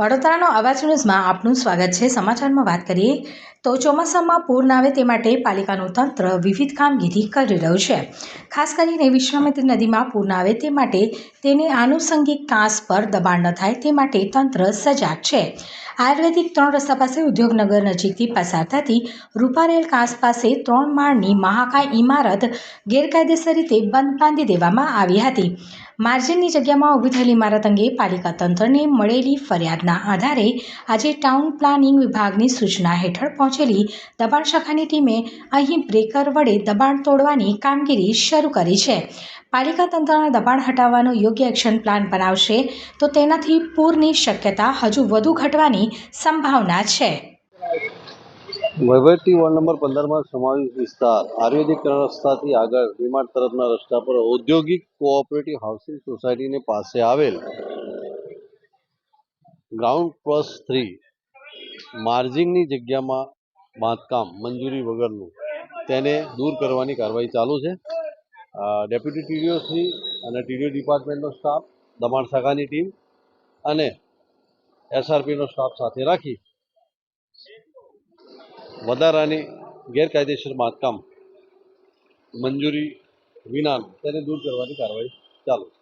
વડોદરાનો અવાજ ન્યૂઝમાં આપનું સ્વાગત છે. સમાચારમાં વાત કરીએ તો ચોમાસામાં પૂર આવે તે માટે પાલિકાનું તંત્ર વિવિધ કામગીરી કરી રહ્યું છે. ખાસ કરીને વિશ્વામિત્રી નદીમાં પૂર આવે તે માટે તેને આનુષંગિક કાંસ પર દબાણ ન થાય તે માટે તંત્ર સજાગ છે. આયુર્વેદિક ત્રણ રસ્તા પાસે ઉદ્યોગનગર નજીકથી પસાર થતી રૂપારેલ કાંસ પાસે ત્રણ માળની મહાકાય ઇમારત ગેરકાયદેસર રીતે બંધ બાંધી દેવામાં આવી હતી. માર્જિનની જગ્યામાં ઊભી થયેલી ઇમારત અંગે પાલિકા તંત્રને મળેલી ફરિયાદના આધારે આજે ટાઉન પ્લાનિંગ વિભાગની સૂચના હેઠળ પહોંચેલી દબાણ શાખાની ટીમે અહીં બ્રેકર વડે દબાણ તોડવાની કામગીરી શરૂ કરી છે. પાલિકા તંત્રના દબાણ હટાવવાનો યોગ્ય એક્શન પ્લાન બનાવશે તો તેનાથી પૂરની શક્યતા હજુ વધુ ઘટવાની સંભાવના છે. વહીવટી વોર્ડ નંબર પંદરમાં સમાવેશ વિસ્તાર આયુર્વેદિક રસ્તાથી આગળ વિમાન તરફના રસ્તા પર ઔદ્યોગિક કોઓપરેટિવ હાઉસિંગ સોસાયટીની પાસે આવેલ ગ્રાઉન્ડ પ્લસ થ્રી માર્જિંગની જગ્યામાં બાંધકામ મંજૂરી વગરનું તેને દૂર કરવાની કાર્યવાહી ચાલુ છે. ડેપ્યુટી ટીડીઓશ્રી અને ટીડીઓ ડિપાર્ટમેન્ટનો સ્ટાફ દમણ શાખાની ટીમ અને એસઆરપીનો સ્ટાફ સાથે રાખી વધારાની ગેરકાયદેસર બાંધકામ મંજૂરી વિનાનું તેને દૂર કરવાની કાર્યવાહી ચાલુ છે.